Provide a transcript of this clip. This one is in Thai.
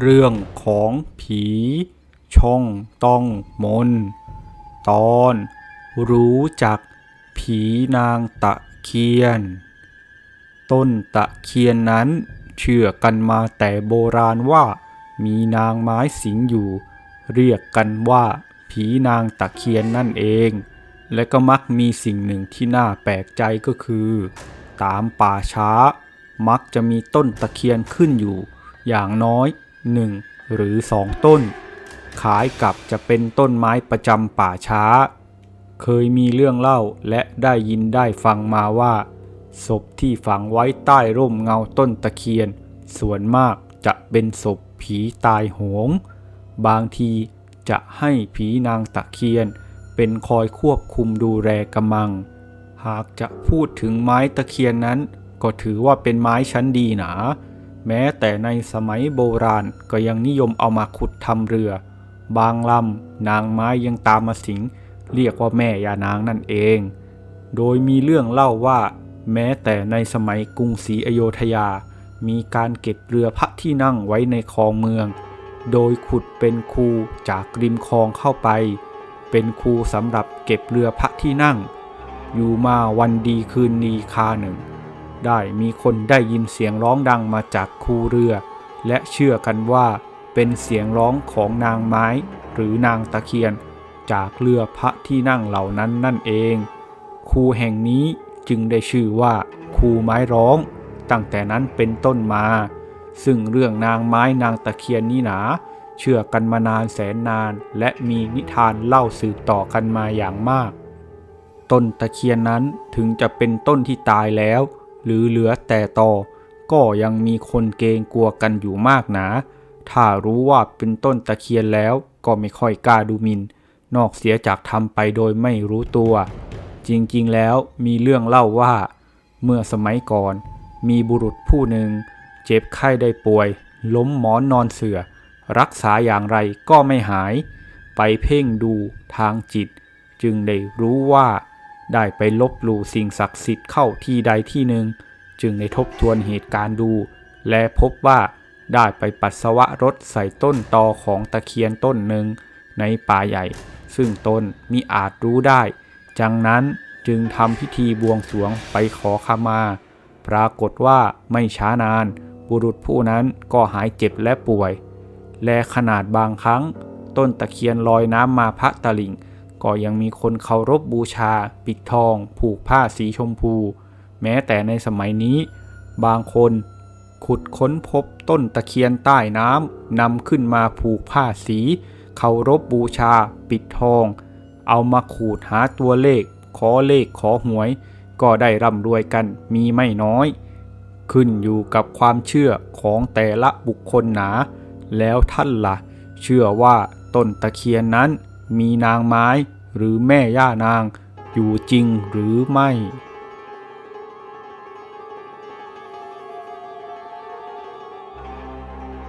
เรื่องของผี ช่องต้องมน ตอน รู้จักผีนางตะเคียน ต้นตะเคียนนั้นเชื่อกันมาแต่โบราณว่า มีนางไม้สิงอยู่ เรียกกันว่าผีนางตะเคียนนั่นเอง และก็มักมีสิ่งหนึ่งที่น่าแปลกใจก็คือ ตามป่าช้า มักจะมีต้นตะเคียนขึ้นอยู่ อย่างน้อย หนึ่งหรือสองต้นคล้ายกับจะเป็นต้นไม้ประจำป่าช้า เคยมีเรื่องเล่าและได้ยินได้ฟังมาว่า ศพที่ฝังไว้ใต้ร่มเงาต้นตะเคียน ส่วนมากจะเป็นศพผีตายโหง บางทีจะให้ผีนางตะเคียน เป็นคอยควบคุมดูแลกำมัง หากจะพูดถึงไม้ตะเคียนนั้น ก็ถือว่าเป็นไม้ชั้นดีหนา แม้แต่ในสมัยโบราณก็ยังนิยมเอามาขุดทำเรือ บางลำนางไม้ยังตามมาสิง เรียกว่าแม่ยานางนั่นเอง โดยมีเรื่องเล่าว่า แม้แต่ในสมัยกรุงศรีอโยธยา มีการเก็บเรือพระที่นั่งไว้ในคลองเมือง โดยขุดเป็นคูจากริมคลองเข้าไป เป็นคูสำหรับเก็บเรือพระที่นั่ง อยู่มาวันดีคืนดีคาหนึ่ง ได้มีคนได้ยินเสียงร้องดังมาจากคูเรือ และเชื่อกันว่าเป็นเสียงร้องของนางไม้หรือนางตะเคียน จากเรือพระที่นั่งเหล่านั้นนั่นเอง คูแห่งนี้จึงได้ชื่อว่าคูไม้ร้อง ตั้งแต่นั้นเป็นต้นมา ซึ่งเรื่องนางไม้นางตะเคียนนี้หนา เชื่อกันมานานแสนนานและมีนิทานเล่าสืบต่อกันมาอย่างมาก ต้นตะเคียนนั้นถึงจะเป็นต้นที่ตายแล้ว หรือเหลือแต่ตอก็ยังมีคนเกรงกลัวกันอยู่มากหนา ถ้ารู้ว่าเป็นต้นตะเคียนแล้วก็ไม่ค่อยกล้าดูหมินนอกเสียจากทำไปโดยไม่รู้ตัว จริงๆแล้วมีเรื่องเล่าว่า เมื่อสมัยก่อน มีบุรุษผู้หนึ่ง เจ็บไข้ได้ป่วย ล้มหมอนนอนเสือ รักษาอย่างไรก็ไม่หาย ไปเพ่งดูทางจิต จึงได้รู้ว่า ได้ไปลบหลู่สิ่งศักดิ์สิทธิ์เข้าที่ใดที่หนึ่ง จึงได้ทบทวนเหตุการณ์ดู และพบว่าได้ไปปัสสาวะรถใส่ต้นตอของตะเคียนต้นหนึ่งในป่าใหญ่ ซึ่งตนมิอาจรู้ได้ จังนั้นจึงทำพิธีบวงสรวงไปขอขมา ปรากฏว่าไม่ช้านาน บุรุษผู้นั้นก็หายเจ็บและป่วย และขนาดบางครั้ง ต้นตะเคียนลอยน้ำมาพระตะลิ่ง ก็ยังมีคนเคารพบบูชา ปิดทอง ผูกผ้าสีชมพู แม้แต่ในสมัยนี้ บางคนขุดค้นพบต้นตะเคียนใต้น้ำนำขึ้นมาผูกผ้าสีเคารพบูชา ปิดทอง เอามาขูดหาตัวเลข ขอเลขขอหวย ก็ได้ร่ำรวยกันมีไม่น้อย ขึ้นอยู่กับความเชื่อของแต่ละบุคคลหนา แล้วท่านละ่ะ เชื่อว่าต้นตะเคียนนั้น มีนางไม้หรือแม่ย่านางอยู่จริงหรือไม่